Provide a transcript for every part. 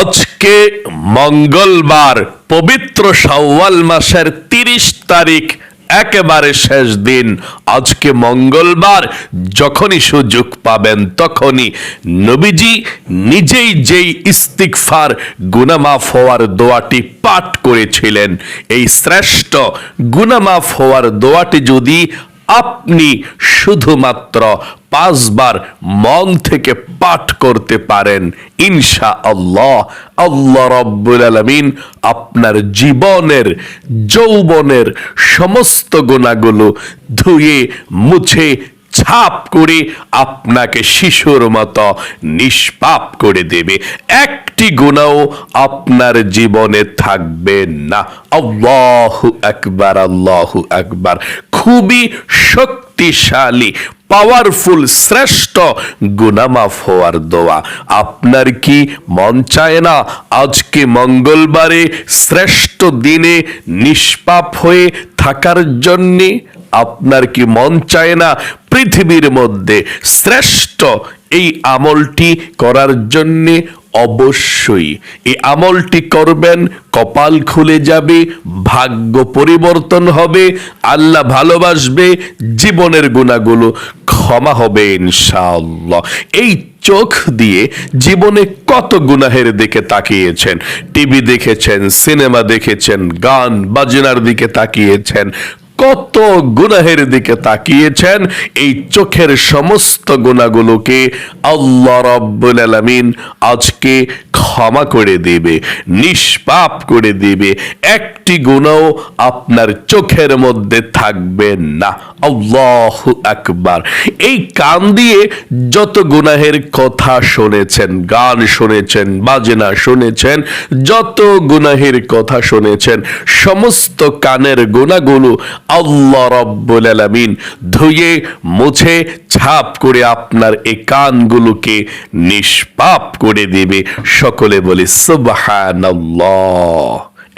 আজকে মঙ্গলবার, পবিত্র শাওয়াল মাসের তিরিশ তারিখ, একেবারে শেষ দিন। আজকে মঙ্গলবার, যখনই সুযোগ পাবেন তখনই। নবীজি নিজেই যেই ইস্তিকফার গুনামাফ হওয়ার দোয়াটি পাঠ করেছিলেন। এই শ্রেষ্ঠ গুনামাফ হওয়ার দোয়াটি যদি আপনি শুধুমাত্র পাঁচবার মন থেকে পাঠ করতে পারেন ইনশা আল্লাহ আল্লাহ রব্বুল আলমিন আপনার জীবনের, যৌবনের সমস্ত গুণাগুলো ধুয়ে, মুছে ছাপ করে আপনাকে শিশুর মতো নিষ্পাপ করে দেবে। একটি গুণাও আপনার জীবনে থাকবে না। আল্লাহ আকবার, আল্লাহ একবার খুবই শক্তিশালী পাওয়ারফুল শ্রেষ্ঠ গুনামাফ হওয়ার দোয়া। আপনার কি মন চায় না আজকে মঙ্গলবারে শ্রেষ্ঠ দিনে নিষ্পাপ হয়ে থাকার জন্যে? আপনার কি মন চায় না পৃথিবীর মধ্যে শ্রেষ্ঠ এই আমলটি করার জন্যে অবশ্যই। এই আমলটি করবেন, কপাল খুলে যাবে, ভাগ্য পরিবর্তন হবে, আল্লাহ ভালোবাসবে, জীবনের গুণাগুলো ক্ষমা হবে ইনশাআল্লাহ। এই চোখ দিয়ে জীবনে কত গুনাহের দিকে তাকিয়েছেন? টিভি দেখেছেন, সিনেমা দেখেছেন, গান, বাজনার দিকে তাকিয়েছেন কত গুনাহের দিকে তাকিয়েছেন এই চোখের সমস্ত গুণাগুলোকে আল্লাহ রব্বুল আলমিন আজকে ক্ষমা করে দেবে, নিষ্পাপ করে দেবে। একটি গুণও আপনার চোখের মধ্যে থাকবে না। আল্লাহ আকবার। এই কান দিয়ে যত গুনাহের কথা শুনেছেন, গান শুনেছেন, বাজনা শুনেছেন, যত গুনাহের কথা শুনেছেন, সমস্ত কানের গুণাগুলো আল্লাহ রব্বুল আলামিন ধুয়ে, মুছে, ছাপ করে আপনার এই কানগুলোকে নিষ্পাপ করে দেবে। সকলে বলি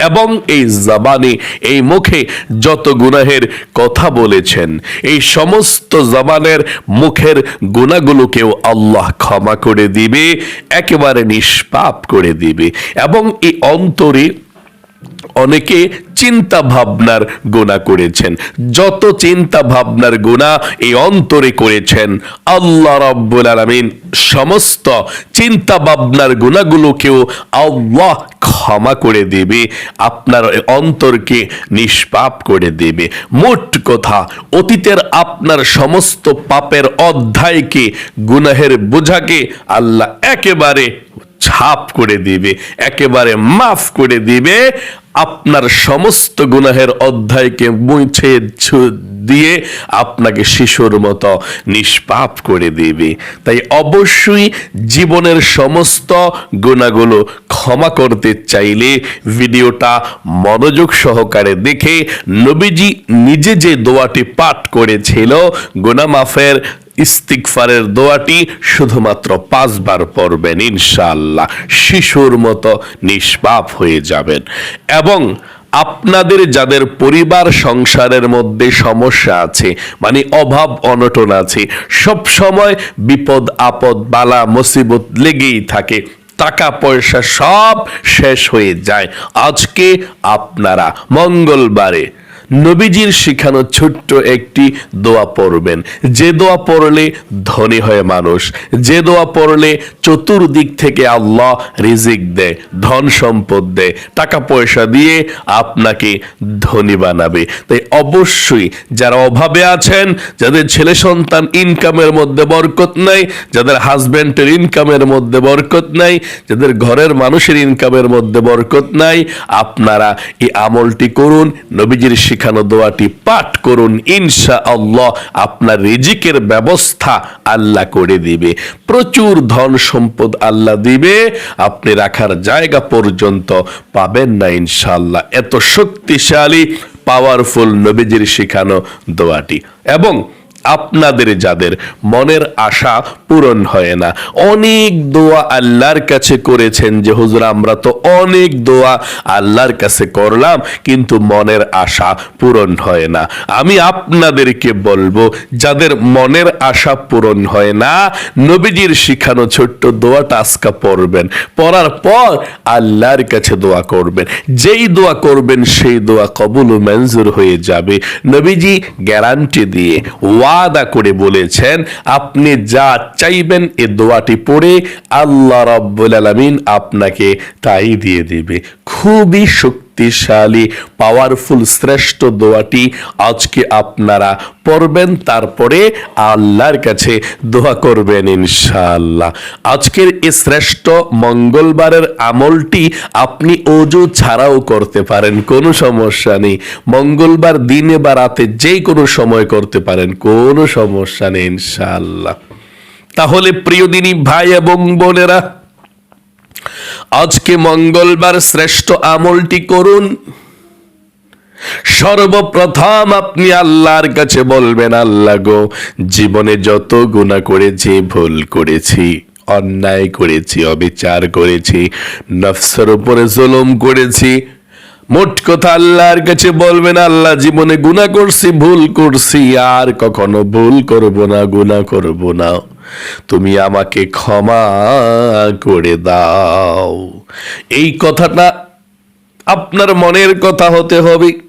এবং এই জবানে, এই মুখে যত গুনাহের কথা বলেছেন, এই সমস্ত জবানের মুখের গুণাগুলোকেও আল্লাহ ক্ষমা করে দিবে, একেবারে নিষ্পাপ করে দিবে। এবং এই অন্তরে অনেকে চিন্তা ভাবনার গোনা করেছেন। যত চিন্তা ভাবনার গোনা এই অন্তরে করেছেন, আল্লাহ রাব্বুল আলামিন সমস্ত চিন্তা ভাবনার গুণাগুলোকেও আল্লাহ ক্ষমা করে দেবে, আপনার অন্তরকে নিষ্পাপ করে দেবে। মোট কথা, অতীতের আপনার সমস্ত পাপের অধ্যায়কে, গুনাহের বোঝাকে আল্লাহ একেবারে ছাপ করে দিবে, একেবারে মাফ করে দিবে। আপনার সমস্ত গুনাহের অধ্যায়কে মুছে দিয়ে আপনাকে শিশুর মতো নিষ্পাপ করে দেবে। তাই অবশ্যই জীবনের সমস্ত গুণাগুলো ক্ষমা করতে চাইলে ভিডিওটা মনোযোগ সহকারে দেখে নবীজি নিজে যে দোয়াটি পাঠ করেছিল গুনা মাফের ইস্তিকফারের দোয়াটি শুধুমাত্র পাঁচবার পড়বেন, ইনশাআল্লাহ। শিশুর মতো নিষ্পাপ হয়ে যাবেন। এবং আপনাদের যাদের পরিবার সংসারের মধ্যে সমস্যা আছে মানে অভাব অনটন আছে, সব সময় বিপদ, আপদ, বালা, মুসিবত লেগেই থাকে। টাকা পয়সা সব শেষ হয়ে যায়। আজকে আপনারা মঙ্গলবারে নবীজির শিখানো ছোট্ট একটি দোয়া পড়বেন। যে দোয়া পড়লে ধনী হয় মানুষ, যে দোয়া পড়লে চতুর্দিক থেকে আল্লাহ রিজিক দেয়, ধন সম্পদ দেয়, টাকা পয়সা দিয়ে আপনাকে ধনী বানাবে। তাই অবশ্যই যারা অভাবে আছেন, যাদের ছেলে সন্তান ইনকামের মধ্যে বরকত নাই, যাদের হাজব্যান্ডের ইনকামের মধ্যে বরকত নাই, যাদের ঘরের মানুষের ইনকামের মধ্যে বরকত নাই, আপনারা এই আমলটি করুন, নবীজির শিখানো দোয়াটি পাঠ করুন ইনশা আল্লাহ আপনার রিজিকের ব্যবস্থা আল্লাহ করে দিবে। প্রচুর ধন সম্পদ আল্লাহ দিবে, আপনি রাখার জায়গা পর্যন্ত পাবেন না ইনশাল্লাহ এত শক্তিশালী পাওয়ারফুল নবীজির শিখানো দোয়াটি। এবং আপনাদের যাদের মনের আশা পূরণ হয় না। অনেক দোয়া আল্লাহর কাছে করেছেন যে, হুজুর, আমরা তো অনেক দোয়া আল্লাহর কাছে করলাম, কিন্তু মনের আশা পূরণ হয় না। আমি আপনাদেরকে বলব, যাদের মনের আশা পূরণ হয় না, নবীজির শিখানো ছোট্ট দোয়াটা আজকা পড়বেন। পড়ার পর আল্লাহর কাছে দোয়া করবেন। যেই দোয়া করবেন, সেই দোয়া কবুল মঞ্জুর হয়ে যাবে। নবীজি গ্যারান্টি দিয়ে ওয়াদা করে বলেছেন, আপনি যা চাইবেন এ দোয়াটি পড়ে আল্লাহ রব্বুল আলমিন আপনাকে তাই দিয়ে দেবে। খুবই শক্তিশালী পাওয়ারফুল শ্রেষ্ঠ দোয়াটি আজকে আপনারা পড়বেন, তারপরে আল্লাহর কাছে দোয়া করবেন ইনশাআল্লাহ। আজকের এই শ্রেষ্ঠ মঙ্গলবারের আমলটি আপনি অজু ছাড়াও করতে পারেন, কোনো সমস্যা নেই। মঙ্গলবার দিনে বা রাতে যে কোনো সময় করতে পারেন, কোনো সমস্যা নেই ইনশাআল্লাহ। তাহলে প্রিয় দিনী ভাই এবং বোনেরা আজকে মঙ্গলবার শ্রেষ্ঠ আমলটি করুন। সর্বপ্রথম আপনি আল্লাহর কাছে বলবেন, আল্লাহ গো, জীবনে যত গুণা করেছি, ভুল করেছি, অন্যায় করেছি, অবিচার করেছি, নফসের উপরে জুলুম করেছি, মোট কথা আল্লাহর কাছে বলবেন, আল্লাহ জীবনে গুণা করছি, ভুল করছি, আর কখনো ভুল করব না গুণা করব না। তুমি আমাকে ক্ষমা করে দাও। এই কথাটা আপনার মনের কথা হতে হবে।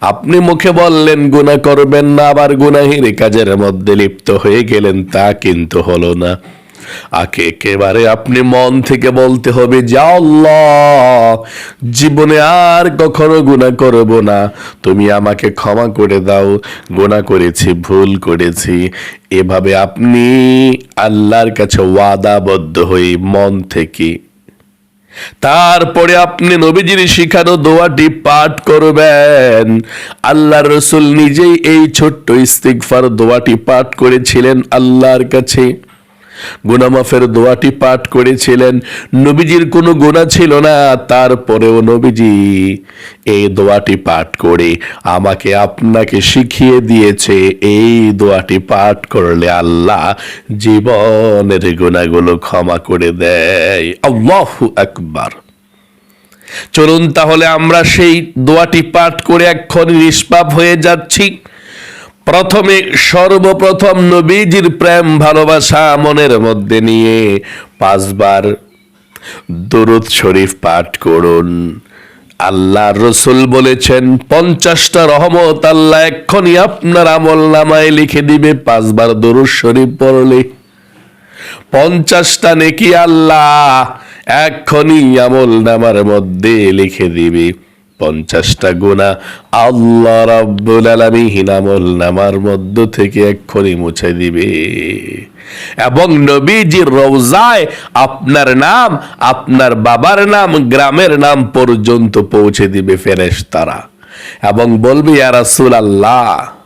আপনি মুখে বললেন গুণা করবেন না। আবার গুনাহির কাজের মধ্যে লিপ্ত হয়ে গেলেন, তা কিন্তু হলো না। আকে একেবারে আপনি মন থেকে বলতে হবে, যা জীবনে আর কখনো গুণা করব না। তুমি আমাকে ক্ষমা করে দাও গুণা করেছি, ভুল করেছি। এভাবে আপনি আল্লাহর কাছে ওয়াদাবদ্ধ হয়ে মন থেকে। তারপরে আপনি নবীজির শিখানো দোয়াটি পাঠ করবেন। আল্লাহ রসুল নিজেই এই ছোট্ট ইস্তিগফার দোয়াটি পাঠ করেছিলেন আল্লাহর কাছে। গুনামাফের দোয়াটি পাঠ করেছিলেন। নবীজির কোনো গুণা ছিল না। তারপরেও নবীজি এই দোয়াটি পাঠ করে আমাকে আপনাকে শিখিয়ে দিয়েছে। এই দোয়াটি পাঠ করলে আল্লাহ জীবনের গুণাগুলো ক্ষমা করে দেয়। আল্লাহু আকবার। চলুন তাহলে আমরা সেই দোয়াটি পাঠ করে এক্ষণ নিষ্পাপ হয়ে যাচ্ছি। প্রথমে সর্বপ্রথম নবীজির প্রেম, ভালোবাসা মনের মধ্যে নিয়ে পাঁচবার দরুদ শরীফ পাঠ করুন। আল্লাহ রসুল বলেছেন, পঞ্চাশটা রহমত আল্লাহ এক্ষুনি আপনার আমল নামায় লিখে দিবে, পাঁচবার দরুদ শরীফ পড়লে। পঞ্চাশটা নেকি আল্লাহ এক্ষুনি আমল নামার মধ্যে লিখে দিবে। পঞ্চাশটা গুণা। আল্লাহ রাব্বুল আলামিন হিনামুল নামার মধ্য থেকে এক্ষুনি মুছে দিবে। এবং নবীজির রওজায় আপনার নাম, আপনার বাবার নাম, গ্রামের নাম পর্যন্ত পৌঁছে দিবে ফেরেশতারা। এবং বলবে, ইয়া রাসূলুল্লাহ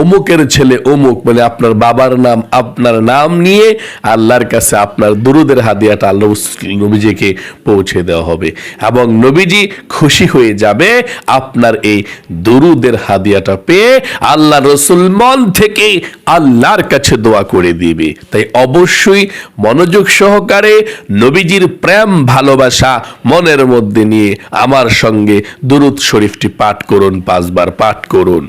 অমুকের ছেলে অমুক মানে আপনার বাবার নাম, আপনার নাম নিয়ে আল্লাহর কাছে আপনার দুরুদের হাদিয়াটা আল্লাহ নবীজিকে পৌঁছে দেওয়া হবে। এবং নবীজি খুশি হয়ে যাবে আপনার এই দুরুদের হাদিয়াটা পেয়ে আল্লাহ রসুল মন থেকে আল্লাহর কাছে দোয়া করে দিবে। তাই অবশ্যই মনোযোগ সহকারে নবীজির প্রেম, ভালোবাসা মনের মধ্যে নিয়ে আমার সঙ্গে দুরুদ শরীফটি পাঠ করুন, পাঁচবার পাঠ করুন।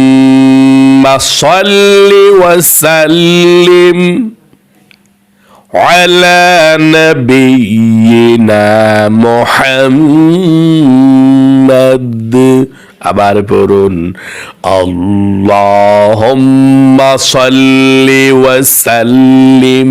اللهم صل وسلم على نبينا محمد আবার পড়ুন আল্লাহুম্মা সাল্লি ওয়া সাল্লিম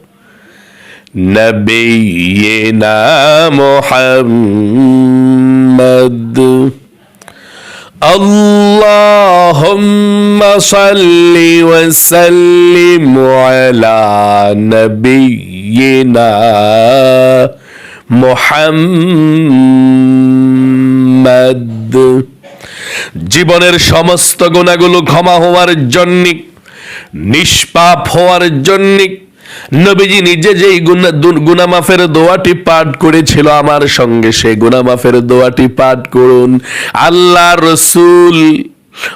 نبينا محمد اللهم صل وسلم على نبينا محمد জীবনের সমস্ত গুণাগুলো ক্ষমা হওয়ার জন্য নিষ্পাপ হওয়ার জন্য নবীজি নিজে যেই গুনামাফের দোয়াটি পাঠ করেছিল আমার সঙ্গে সেই গুনামাফের দোয়াটি পাঠ করুন। আল্লাহ রসুল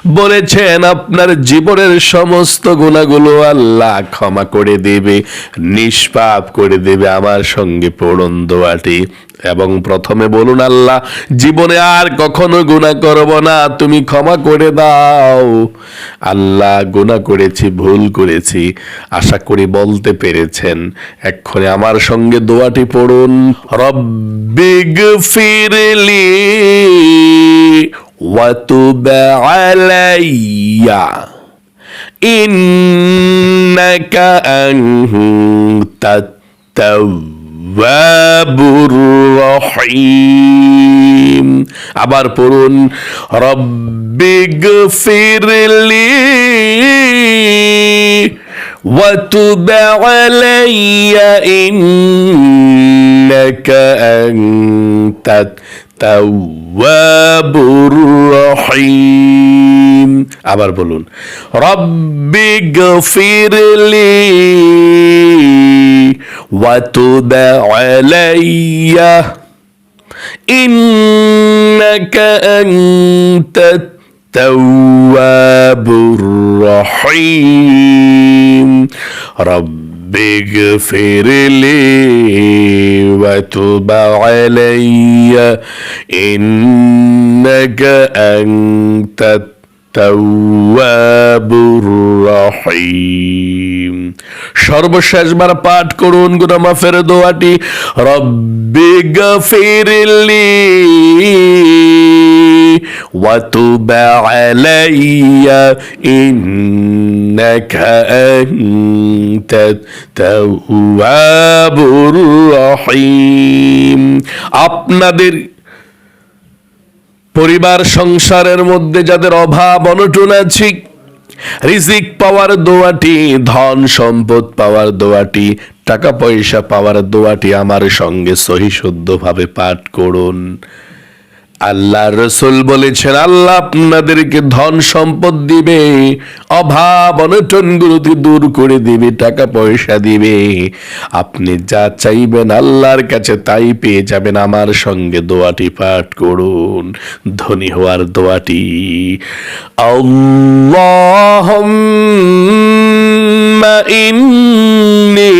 বলেছেন, আপনার জীবনের সমস্ত গুণাগুলো আল্লাহ ক্ষমা করে দেবে, নিষ্পাপ করে দেবে আমার সঙ্গে পড়ুন দোয়াটি। এবং প্রথমে বলুন, আল্লাহ, জীবনে আর কখনো গুণা করব না, তুমি ক্ষমা করে দাও। আল্লাহ, গুণা করেছি, ভুল করেছি, আশা করি বলতে পেরেছেন। এক্ষণে আমার সঙ্গে দোয়াটি পড়ুন রব্বিগ ফিরলি وتب علي إنك أنت التواب الرحيم আবার পড়ুন রব্বিগ ফিরলি وتب علي إنك أنت التواب الرحيم আবার বলুন ربك اغفر لي وتب علي إنك أنت التواب الرحيم رب اغفر لي وتب علي إنك أنت التواب الرحيم সর্বশেষবার পাঠ করুন গুনামাফের দোয়াটি রব্বি গফিরলি وتب علي إنك أنت التواب الرحيم আপনাদের পরিবার সংসারের মধ্যে যাদের অভাব অনটন আছে রিজিক পাওয়ার দোয়াটি ধন সম্পদ পাওয়ার দোয়াটি টাকা পয়সা পাওয়ার দোয়াটি আমার সঙ্গে সহি শুদ্ধভাবে পাঠ করুন আল্লাহ রসুল বলেছেন, আল্লাহ আপনাদেরকে ধন সম্পদ দিবে, অভাব অনটন গুলোকে দূর করে দিবে, টাকা পয়সা দিবে। আপনি যা চাইবেন আল্লাহর কাছে তাই পেয়ে যাবেন। আমার সঙ্গে দোয়াটি পাঠ করুন। ধনী হওয়ার দোয়াটি। আল্লাহুম্মা ইন্নী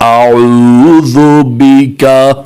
আউযু বিকা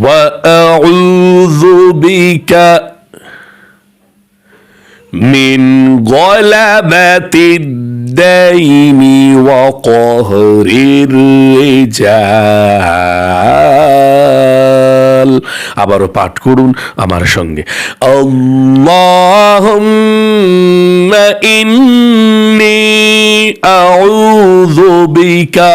واعوذ بك من غلبة الدين وقهر الرجال আবারও পাঠ করুন আমার সঙ্গে আল্লাহুম্মা ইন্নী আউযু বিকা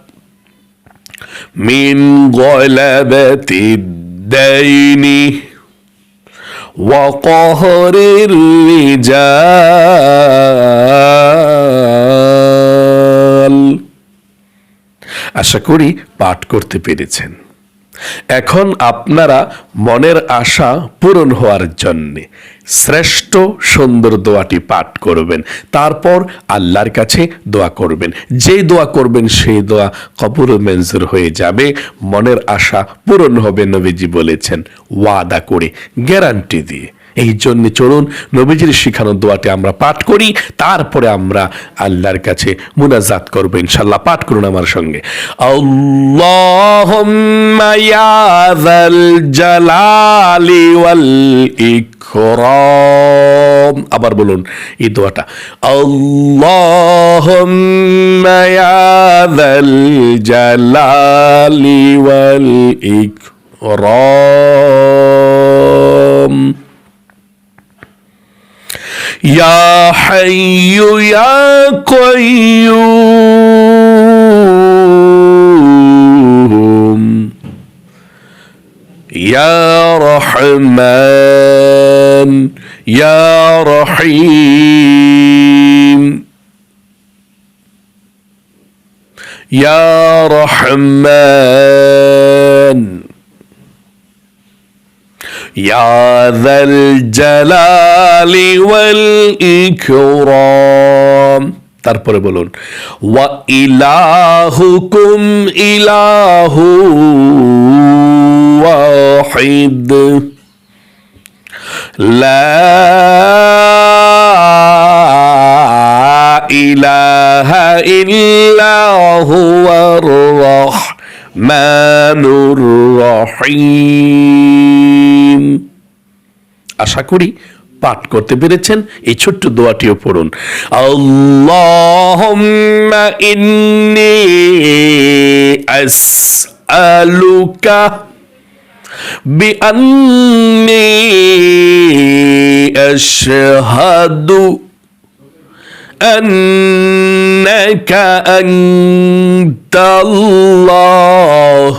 من غلبة الدين وقهر الرجال আশা করি পাঠ করতে পেরেছেন এখন আপনারা মনের আশা পূরণ হওয়ার জন্যে শ্রেষ্ঠ সুন্দর দোয়াটি পাঠ করবেন। তারপর আল্লাহর কাছে দোয়া করবেন। যে দোয়া করবেন, সেই দোয়া কবর মেনজুর হয়ে যাবে। মনের আশা পূরণ হবে, নবীজি বলেছেন। ওয়াদা করে, গ্যারান্টি দিয়ে। এই জন্য চলুন নবীজির শিখানো দোয়াটি আমরা পাঠ করি, তারপরে আমরা আল্লাহর কাছে মুনাজাত করব ইনশাল্লাহ পাঠ করুন আমার সঙ্গে। আবার বলুন এই দোয়াটা। জালালি ওয়াল ইকরাম। يا حي يا قيوم. يا رحمن يا رحيم. يا رحمن يا ذا الجلال والإكرام তারপরে বলুন ওয়া ইলাহুকুম ইলাহু ওয়াহিদ لا إله إلا هو الرحمن الرحيم আশা করি পাঠ করতে পেরেছেন এই ছোট্ট দোয়াটিও পড়ুন আল্লাহুম্মা ইন্নী আসআলুকা بأني أشهد أنك أنت الله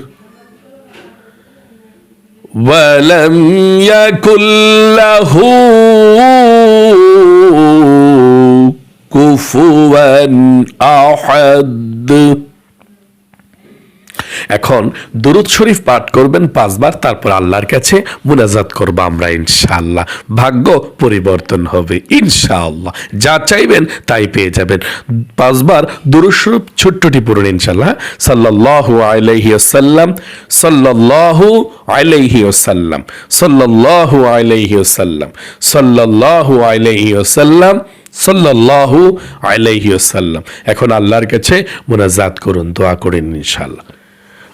ولم يكن له كفوا أحد. এখন দুরুদ শরীফ পাঠ করবেন পাঁচবার, তারপর আল্লাহর কাছে মুনাজাত করব আমরা ইনশাআল্লাহ। ভাগ্য পরিবর্তন হবে ইনশাআল্লাহ। যা চাইবেন তাই পেয়ে যাবেন। পাঁচবার দুরুদ শরীফ ছোট্টটি পড়ুন ইনশাআল্লাহ। সাল্লাল্লাহু আলাইহি ওয়াসাল্লাম, সাল্লাল্লাহু আলাইহি ওয়াসাল্লাম, সাল্লাল্লাহু আলাইহি ওয়াসাল্লাম, সাল্লাল্লাহু আলাইহি ওয়াসাল্লাম, সাল্লাল্লাহু আলাইহি ওয়াসাল্লাম। এখন আল্লাহর কাছে মুনাজাত করুন, দোয়া করেন ইনশাআল্লাহ।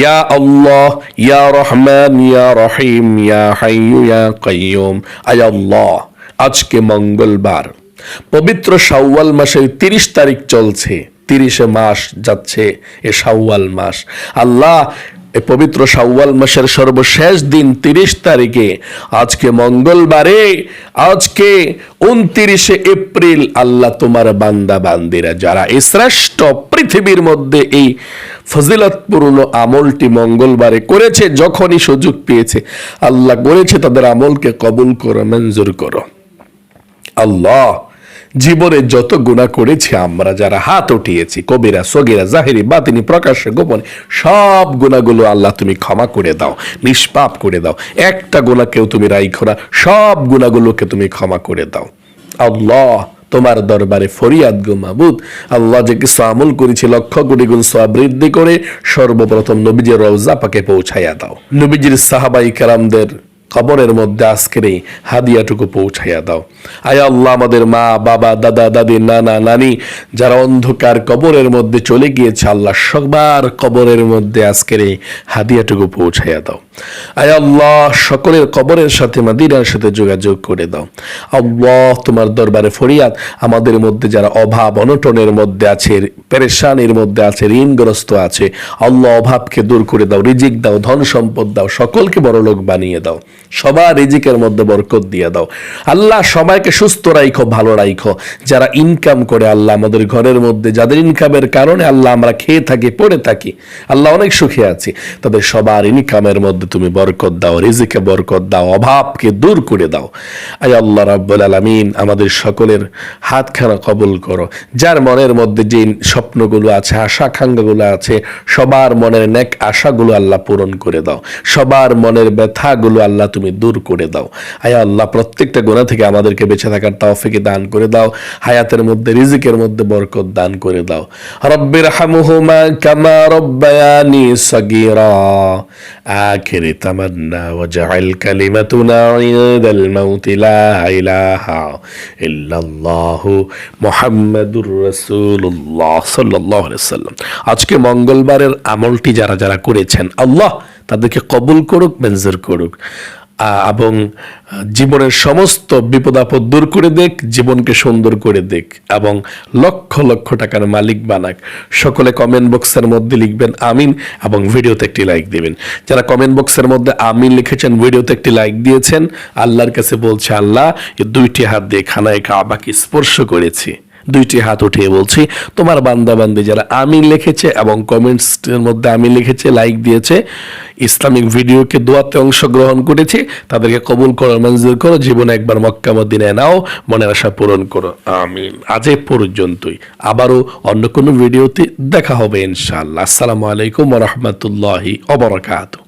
ইয়া আল্লাহ ইয়া রহমান ইয়া রহিম ইয়া হাইয়ু ইয়া কাইয়ুম আয় আল্লাহ, আজকে মঙ্গলবার, পবিত্র শাওয়াল মাসের তিরিশ তারিখ চলছে, তিরিশে মাস যাচ্ছে এ শাওয়াল মাস। আল্লাহ এই পবিত্র শাওয়াল মাসের সর্বশেষ দিন তিরিশ তারিখে। আজকে মঙ্গলবারে, আজকে উনত্রিশে এপ্রিল আল্লাহ তোমার বান্দা বান্দিরা, যারা এই শ্রেষ্ঠ পৃথিবীর মধ্যে এই ফজিলতপূর্ণ আমলটি মঙ্গলবারে করেছে, যখনই সুযোগ পেয়েছে, আল্লাহ করেছে, তাদের আমলকে কবুল করো, মঞ্জুর করো। আল্লাহ জীবনে যত গুণা করেছি, আমরা যারা হাত উঠিয়েছি, কবিরা, সগিরা, জাহেরি, বাতিনি, প্রকাশ্যে, গোপনে, সব গুণাগুলো আল্লাহ তুমি ক্ষমা করে দাও, নিষ্পাপ করে দাও। একটা গুণাকেও তুমি রাইখো না, সব গুণাগুলোকে তুমি ক্ষমা করে দাও। আল্লাহ তোমার দরবারে ফরিয়াদ গো মাবুদ। আল্লাহ যে কিছু আমল করেছি, লক্ষ কোটি গুণ সওয়াব বৃদ্ধি করে, সর্বপ্রথম নবীজের রওজা পাকে পৌঁছাইয়া দাও। নবীজির সাহাবাই কারামদের কবরের মধ্যে আজকের এই হাদিয়াটুকু পৌঁছাইয়া দাও। আয় আল্লাহ, আমাদের মা, বাবা, দাদা, দাদি, নানা, নানি, যারা অন্ধকার কবরের মধ্যে চলে গিয়েছে, আল্লাহ সবার কবরের মধ্যে আজকের এই হাদিয়াটুকু পৌঁছাইয়া দাও। আয় আল্লাহ, সকলের কবরের সাথে মাদিনার সাথে যোগাযোগ করে দাও। আল্লাহ, তোমার দরবারে ফরিয়াদ। আমাদের মধ্যে যারা অভাব, অনটনের মধ্যে আছে, পেরেশানির মধ্যে আছে, ঋণগ্রস্ত আছে, আল্লাহ অভাবকে দূর করে দাও, রিজিক দাও, ধন সম্পদ দাও, সকলকে বড় লোক বানিয়ে দাও। সবার রিজিকের মধ্যে বরকত দিয়ে দাও। আল্লাহ, সবাইকে সুস্থ রাইখো, ভালো রাইখো। যারা ইনকাম করে, আল্লাহ আমাদের ঘরের মধ্যে, যাদের ইনকামের কারণে আল্লাহ আমরা খেয়ে থাকি, পড়ে থাকি, আল্লাহ অনেক সুখে আছি। তাদের সবার ইনকামের মধ্যে তুমি বরকত দাও, রিজিকে বরকত দাও, অভাবকে দূর করে দাও। আয় আল্লাহ রাব্বুল আলামিন আমাদের সকলের হাতখানা কবুল করো। যার মনের মধ্যে যে স্বপ্নগুলো আছে, আশাকাঙ্ক্ষাগুলো আছে, সবার মনের নেক আশাগুলো আল্লাহ পূরণ করে দাও। সবার মনের ব্যথাগুলো আল্লাহ তুমি দূর করে দাও। আয় আল্লাহ, প্রত্যেকটা গোনা থেকে আমাদেরকে বেঁচে থাকার তৌফিকে দান করে দাও। হায়াতের মধ্যে, রিজিকের মধ্যে বরকত দান করে দাও। রব্বির হামুহুমা কামা রব্বায়ানি সগীরা। আখির তামান্না ওয়াজআল কালিমাতুনা ইনদাল মাউত লা ইলাহা ইল্লাল্লাহু الله রাসূলুল্লাহ সাল্লাল্লাহু আলাইহি ওয়াসাল্লাম আজকে মঙ্গলবারের আমলটি যারা যারা করেছেন, আল্লাহ তাদেরকে কবুল করুক মেনজুর করুক। এবং জীবনের সমস্ত বিপদ আপদ দূর করে দেখ, জীবনকে সুন্দর করে দেখ, এবং লক্ষ লক্ষ টাকার মালিক বানাক। সকলে কমেন্ট বক্সের মধ্যে লিখবেন আমিন, এবং ভিডিওতে একটি লাইক দেবেন। যারা কমেন্ট বক্সের মধ্যে আমিন লিখেছেন ভিডিওতে একটি লাইক দিয়েছেন, আল্লাহর কাছে বলছে, আল্লাহ দুইটি হাত দিয়ে খানায় কাবাকে স্পর্শ করেছি। দুইটি হাত উঠিয়ে বলছি, তোমার বান্দা বান্দি যারা আমি লিখেছে এবং কমেন্টসের মধ্যে আমি লিখেছে, লাইক দিয়েছে, ইসলামিক ভিডিওকে দোয়াতে অংশগ্রহণ করেছে, তাদেরকে কবুল করো, মঞ্জুর করো, জীবনে একবার মক্কা মদিনায় নাও, মনের আশা পূরণ করো। আমিন। আজ পর্যন্তই। আবারও অন্য কোনো ভিডিওতে দেখা হবে ইনশাআল্লাহ। আসসালামু আলাইকুম রহমতুল্লাহি অবরাকাতু